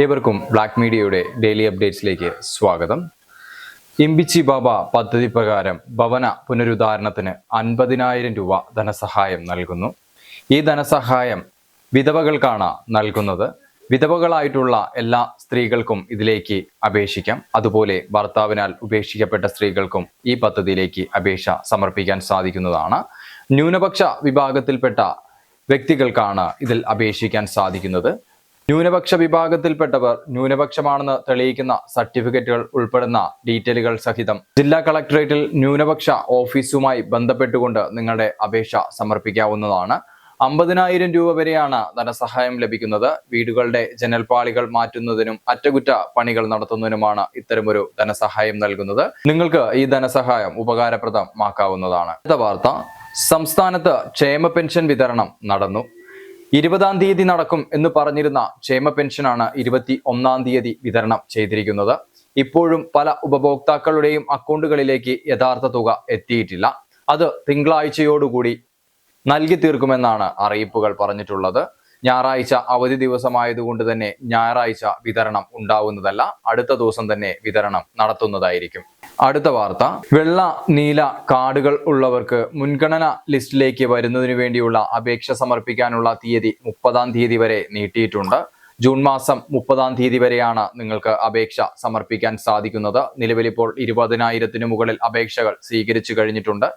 ഏവർക്കും ബ്ലാക്ക് മീഡിയയുടെ ഡെയിലി അപ്ഡേറ്റ്സിലേക്ക് സ്വാഗതം. ഇമ്പിച്ചി ബാബ പദ്ധതി പ്രകാരം ഭവന പുനരുദ്ധാരണത്തിന് അൻപതിനായിരം രൂപ ധനസഹായം നൽകുന്നു. ഈ ധനസഹായം വിധവകൾക്കാണ് നൽകുന്നത്. വിധവകളായിട്ടുള്ള എല്ലാ സ്ത്രീകൾക്കും ഇതിലേക്ക് അപേക്ഷിക്കാം. അതുപോലെ ഭർത്താവിനാൽ ഉപേക്ഷിക്കപ്പെട്ട സ്ത്രീകൾക്കും ഈ പദ്ധതിയിലേക്ക് അപേക്ഷ സമർപ്പിക്കാൻ സാധിക്കുന്നതാണ്. ന്യൂനപക്ഷ വിഭാഗത്തിൽപ്പെട്ട വ്യക്തികൾക്കാണ് ഇതിൽ അപേക്ഷിക്കാൻ സാധിക്കുന്നത്. ന്യൂനപക്ഷ വിഭാഗത്തിൽപ്പെട്ടവർ ന്യൂനപക്ഷമാണെന്ന് തെളിയിക്കുന്ന സർട്ടിഫിക്കറ്റുകൾ ഉൾപ്പെടുന്ന ഡീറ്റെയിലുകൾ സഹിതം ജില്ലാ കളക്ടറേറ്റിൽ ന്യൂനപക്ഷ ഓഫീസുമായി ബന്ധപ്പെട്ടുകൊണ്ട് നിങ്ങളുടെ അപേക്ഷ സമർപ്പിക്കാവുന്നതാണ്. അമ്പതിനായിരം രൂപ വരെയാണ് ധനസഹായം ലഭിക്കുന്നത്. വീടുകളുടെ ജനൽപാളികൾ മാറ്റുന്നതിനും അറ്റകുറ്റ പണികൾ നടത്തുന്നതിനുമാണ് ഇത്തരമൊരു ധനസഹായം നൽകുന്നത്. നിങ്ങൾക്ക് ഈ ധനസഹായം ഉപകാരപ്രദമാക്കാവുന്നതാണ്. അടുത്ത വാർത്ത. സംസ്ഥാനത്ത് ക്ഷേമ പെൻഷൻ വിതരണം നടന്നു. ഇരുപതാം തീയതി നടക്കും എന്ന് പറഞ്ഞിരുന്ന ക്ഷേമ പെൻഷനാണ് ഇരുപത്തി ഒന്നാം തീയതി വിതരണം ചെയ്തിരിക്കുന്നത്. ഇപ്പോഴും പല ഉപഭോക്താക്കളുടെയും അക്കൗണ്ടുകളിലേക്ക് യഥാർത്ഥ തുക എത്തിയിട്ടില്ല. അത് തിങ്കളാഴ്ചയോടുകൂടി നൽകി തീർക്കുമെന്നാണ് അറിയിപ്പുകൾ പറഞ്ഞിട്ടുള്ളത്. ഞായറാഴ്ച അവധി ദിവസമായതുകൊണ്ട് തന്നെ ഞായറാഴ്ച വിതരണം ഉണ്ടാവുന്നതല്ല അടുത്ത ദിവസം തന്നെ വിതരണം നടത്തുന്നതായിരിക്കും. അടുത്ത വാർത്ത വെള്ള നീല കാർഡുകൾ ഉള്ളവർക്ക് മുൻഗണന ലിസ്റ്റിലേക്ക് വരുന്നതിനു വേണ്ടിയുള്ള അപേക്ഷ സമർപ്പിക്കാനുള്ള തീയതി മുപ്പതാം തീയതി വരെ നീട്ടിയിട്ടുണ്ട്. ജൂൺ മാസം മുപ്പതാം തീയതി വരെയാണ് നിങ്ങൾക്ക് അപേക്ഷ സമർപ്പിക്കാൻ സാധിക്കുന്നത്. നിലവിലിപ്പോൾ ഇരുപതിനായിരത്തിന് മുകളിൽ അപേക്ഷകൾ സ്വീകരിച്ചു കഴിഞ്ഞിട്ടുണ്ട്.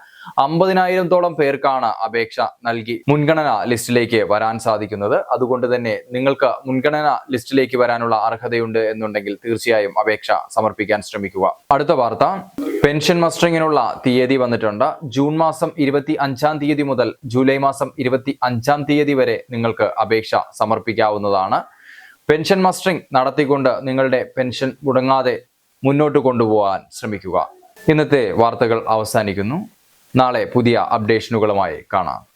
അമ്പതിനായിരത്തോളം പേർക്കാണ് അപേക്ഷ നൽകി മുൻഗണന ലിസ്റ്റിലേക്ക് വരാൻ സാധിക്കുന്നത്. അതുകൊണ്ട് തന്നെ നിങ്ങൾക്ക് മുൻഗണന ലിസ്റ്റിലേക്ക് വരാനുള്ള അർഹതയുണ്ട് എന്നുണ്ടെങ്കിൽ തീർച്ചയായും അപേക്ഷ സമർപ്പിക്കാൻ ശ്രമിക്കുക. അടുത്ത വാർത്ത. പെൻഷൻ മസ്റ്ററിങ്ങിനുള്ള തീയതി വന്നിട്ടുണ്ട്. ജൂൺ മാസം ഇരുപത്തി അഞ്ചാം തീയതി മുതൽ ജൂലൈ മാസം ഇരുപത്തി അഞ്ചാം തീയതി വരെ നിങ്ങൾക്ക് അപേക്ഷ സമർപ്പിക്കാവുന്നതാണ്. പെൻഷൻ മസ്റ്ററിംഗ് നടത്തിക്കൊണ്ട് നിങ്ങളുടെ പെൻഷൻ മുടങ്ങാതെ മുന്നോട്ട് കൊണ്ടുപോകാൻ ശ്രമിക്കുക. ഇന്നത്തെ വാർത്തകൾ അവസാനിക്കുന്നു. നാളെ പുതിയ അപ്ഡേഷനുകളുമായി കാണാം.